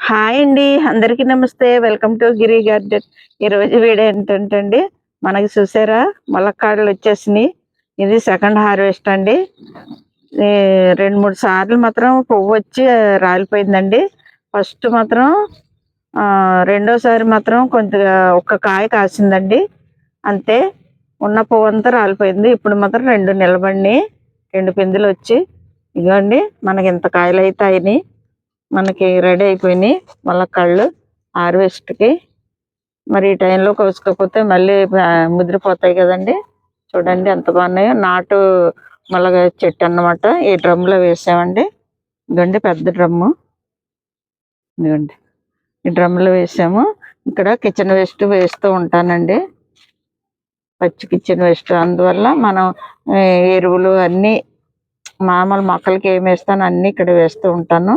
Hi అండి. అందరికీ నమస్తే. Welcome to Giri garden. ఈరోజు వీడియో ఏంటంటే అండి మనకి చూసారా? ములక్కాడలు వచ్చేసినాయి. ఇది సెకండ్ హార్వెస్ట్ అండి. రెండు మూడు సార్లు మాత్రం పువ్వు వచ్చి రాలిపోయిందండి. ఫస్ట్ మాత్రం రెండోసారి మాత్రం కొద్దిగా ఒక్క కాయ కాసిందండి. అంతే ఉన్న పువ్వు అంతా రాలిపోయింది. ఇప్పుడు మాత్రం రెండు నిలబడినాయి. రెండు పిందులు వచ్చి. ఇదిగోండి మనకి ఇంత కాయలు అయితే అయినాయి. మనకి రెడీ అయిపోయినాయి. మళ్ళీ కళ్ళు హార్వెస్ట్కి. మరి ఈ టైంలో కోసుకోకపోతే మళ్ళీ ముదిరిపోతాయి కదండి. చూడండి ఎంత బాగున్నాయో. నాటు ములగ చెట్టు అన్నమాట. ఈ డ్రమ్లో వేసామండి. ఇదిగోండి పెద్ద డ్రమ్ము. ఇదిగోండి. ఈ డ్రమ్లో వేసాము. ఇక్కడ కిచెన్ వేస్ట్ వేస్తూ ఉంటానండి. పచ్చి కిచెన్ వేస్ట్. అందువల్ల మనం ఎరువులు అన్నీ మామూలు మొక్కలకి ఏమి వేస్తాను అన్నీ ఇక్కడ వేస్తూ ఉంటాను.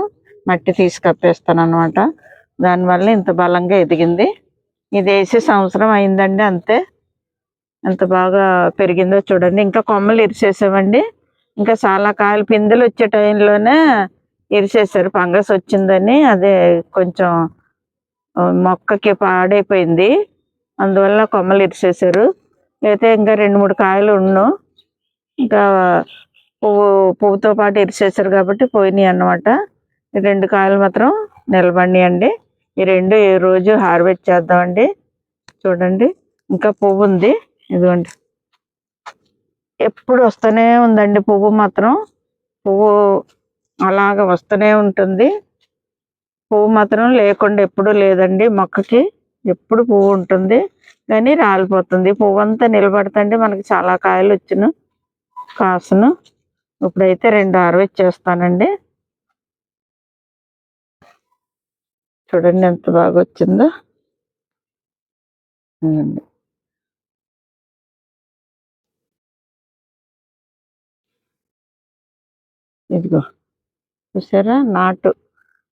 మట్టి తీసి కప్పేస్తాను అనమాట దానివల్ల ఇంత బలంగా ఎదిగింది. ఇది వేసి సంవత్సరం అయిందండి అంతే. ఎంత బాగా పెరిగిందో చూడండి. ఇంకా కొమ్మలు ఇరిసేసామండి. ఇంకా చాలా కాయలు పిందెలు వచ్చే టైంలోనే ఇరిసేసారు. ఫంగస్ వచ్చిందని అదే కొంచెం మొక్కకి పాడైపోయింది. అందువల్ల కొమ్మలు ఇరిసేసారు. అయితే ఇంకా రెండు మూడు కాయలు ఉన్ను. ఇంకా పువ్వు పువ్వుతో పాటు ఇరిసేసారు కాబట్టి పోయినాయి అన్నమాట. ఈ రెండు కాయలు మాత్రం నిలబండి అండి. ఈ రెండు ఏ రోజు హార్వెస్ట్ చేద్దామండి. చూడండి ఇంకా పువ్వు ఉంది. ఇదిగోండి. ఎప్పుడు వస్తూనే ఉందండి పువ్వు మాత్రం. పువ్వు అలాగ వస్తూనే ఉంటుంది. పువ్వు మాత్రం లేకుండా ఎప్పుడు లేదండి మొక్కకి. ఎప్పుడు పువ్వు ఉంటుంది. కానీ రాలిపోతుంది. పువ్వు అంతా నిలబడుతుంటే మనకి చాలా కాయలు వచ్చును కాసును. ఇప్పుడైతే రెండు హార్వెస్ట్ చేస్తానండి. చూడండి ఎంత బాగా వచ్చిందో ఇదిగో చూసారా? నాటు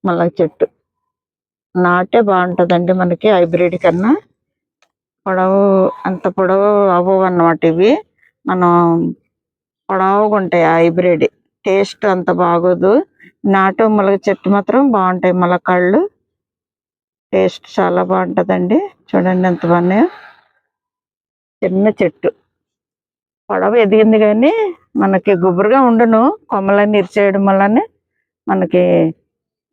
మళ్ళా చెట్టు. నాటే బాగుంటుందండి మనకి హైబ్రిడ్ కన్నా. పొడవు అంత పొడవు అవ్వవు అన్నమాట ఇవి. మనం పొడవుగా ఉంటాయి హైబ్రిడ్. టేస్ట్ అంత బాగోదు. నాటు మొలక చెట్టు మాత్రం బాగుంటాయి మొలకళ్ళు టేస్ట్ చాలా బాగుంటుందండి. చూడండి ఎంత బాగున్నాయో. చిన్న చెట్టు. పొడవు ఎదిగింది కానీ మనకి గుబురుగా ఉండును. కొమ్మలన్నీ ఇరిచేయడం వల్లనే మనకి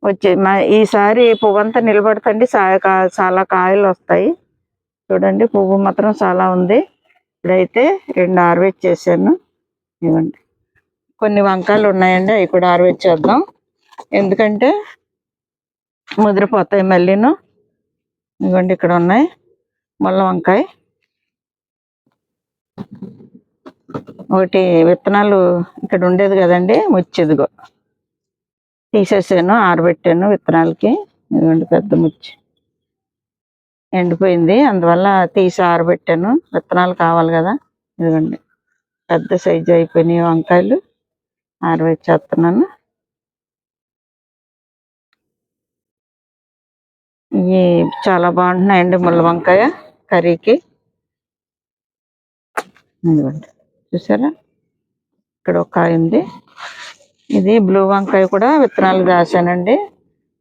వచ్చే మా ఈసారి పువ్వు అంతా నిలబడతండి. చాలా కాయలు వస్తాయి. చూడండి పువ్వు మాత్రం చాలా ఉంది. ఇప్పుడైతే రెండు హార్వెస్ట్ చేశాను. ఇవ్వండి. కొన్ని వంకాయలు ఉన్నాయండి. అవి కూడా హార్వెస్ట్ చేద్దాం. ఎందుకంటే ముదిరిపోతాయి మళ్ళీను. ఇదిగోండి ఇక్కడ ఉన్నాయి. ముళ్ళ వంకాయ. ఒకటి విత్తనాలు ఇక్కడ ఉండేది కదండి ముచ్చిదిగో తీసేసాను ఆరబెట్టాను విత్తనాలకి. ఇదిగోండి పెద్ద ముచ్చి. ఎండిపోయింది అందువల్ల తీసి ఆరబెట్టాను. విత్తనాలు కావాలి కదా. ఇదిగోండి. పెద్ద సైజు అయిపోయినాయి వంకాయలు. ఆరబెట్టేస్తున్నాను. ఇవి చాలా బాగుంటున్నాయండి ముళ్ళ వంకాయ కర్రీకి. ఇదిగోండి చూసారా? ఇక్కడ ఒక కాయ ఉంది. ఇది బ్లూ వంకాయ కూడా విత్తనాలు దాశానండి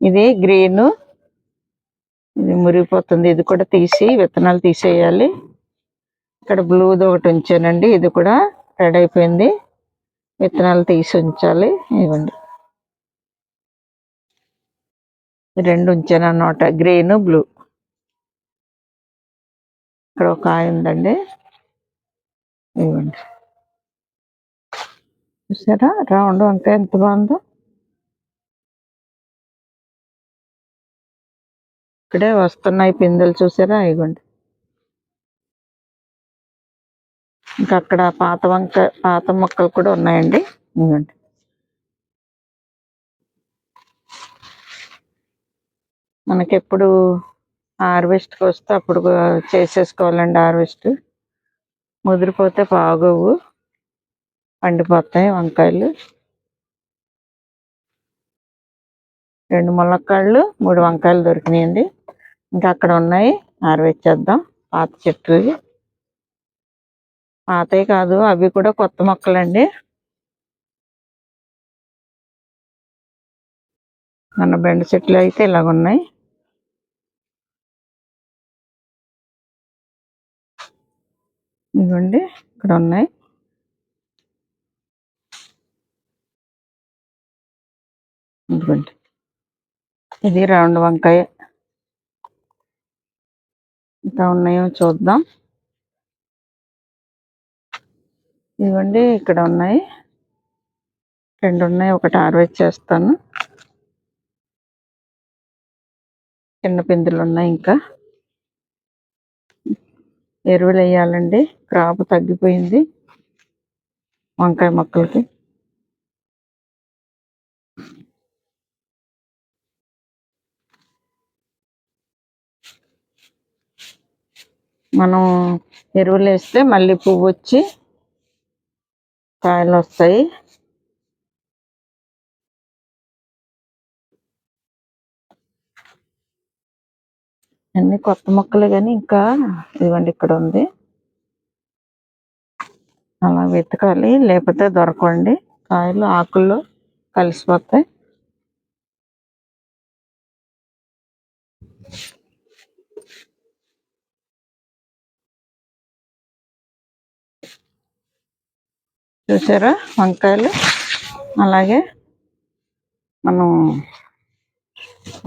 ఇది గ్రీన్. ఇది మురిగిపోతుంది. ఇది కూడా తీసి విత్తనాలు తీసేయాలి. ఇక్కడ బ్లూది ఒకటి ఉంచానండి. ఇది కూడా రెడీ అయిపోయింది. విత్తనాలు తీసి ఉంచాలి. ఇవ్వండి రెండు ఉంచాను అన్నమాట. గ్రీన్ బ్లూ ఇక్కడ ఒక కాయ ఉందండి. ఇవ్వండి. చూసారా? రౌండ్ వంకాయ ఎంత బాగుందో. ఇక్కడే వస్తున్నాయి పిందెలు చూసారా? ఇవ్వండి. ఇంకా అక్కడ పాత వంకాయ పాత మొక్కలు కూడా ఉన్నాయండి. ఇవ్వండి. మనకి ఎప్పుడు హార్వెస్ట్కి వస్తే అప్పుడు చేసేసుకోవాలండి హార్వెస్ట్. ముదిరిపోతే బాగోవు. పండిపోతాయి వంకాయలు. రెండు ములక్కాళ్ళు మూడు వంకాయలు దొరికినాయండి. ఇంకా అక్కడ ఉన్నాయి. హార్వెస్ట్ చేద్దాం. పాత చెట్లు పాతవి కాదు అవి కూడా కొత్త మొక్కలండి. మన బెండ చెట్లు అయితే ఇలాగ ఉన్నాయి ఇదిగోండి ఇక్కడ ఉన్నాయి ఇదిగోండి. ఇది రౌండ్ వంకాయ. ఇంకా ఉన్నాయో చూద్దాం. ఇదిగోండి ఇక్కడ ఉన్నాయి. రెండు ఉన్నాయి ఒకటి ఆర్వేజ్ చేస్తాను. చిన్న పిందులు ఉన్నాయి ఇంకా. ఎరువులు వేయాలండి క్రాప్ తగ్గిపోయింది. వంకాయ మొక్కలకి. మనం ఎరువులు వేస్తే మళ్ళీ పువ్వు వచ్చి కాయలు వస్తాయి అన్ని కొత్త మొక్కలు కానీ ఇంకా ఇదిగోండి ఇక్కడ ఉంది. అలా వెతకాలి లేకపోతే దొరకండి. కాయలు ఆకుల్లో కలిసిపోతాయి. చూసారా వంకాయలు? అలాగే మనం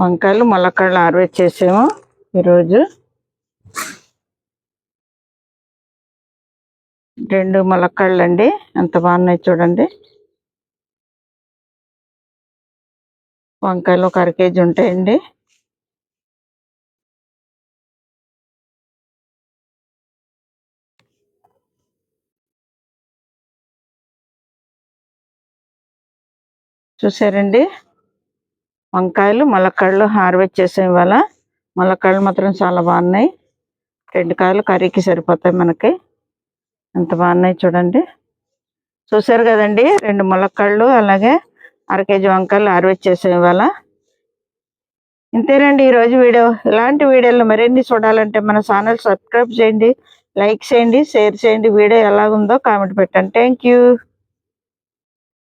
వంకాయలు మొలకళ్ళు హార్వెస్ట్ చేసాము. ఈరోజు రెండు ములక్కాడలు అండి ఎంత బాగున్నాయి చూడండి. వంకాయలు ఒక అర కేజీ ఉంటాయండి. చూసారండి? వంకాయలు ములక్కాడలు హార్వెస్ట్ చేసాం ఇవాళ. ములక్కాడలు మాత్రం చాలా బాగున్నాయి. రెండు కాయలు కర్రీకి సరిపోతాయి మనకి. ఎంత బాగున్నాయి చూడండి. చూసారు కదండి రెండు ములక్కాడలు అలాగే అర కేజీ వంకాయలు హార్వెస్ట్ ఇవాళ. ఇంతేనండి ఈరోజు వీడియో. ఇలాంటి వీడియోలు మరిన్ని చూడాలంటే మన ఛానల్ సబ్స్క్రైబ్ చేయండి లైక్ చేయండి షేర్ చేయండి. వీడియో ఎలాగుందో కామెంట్ పెట్టండి. Thank you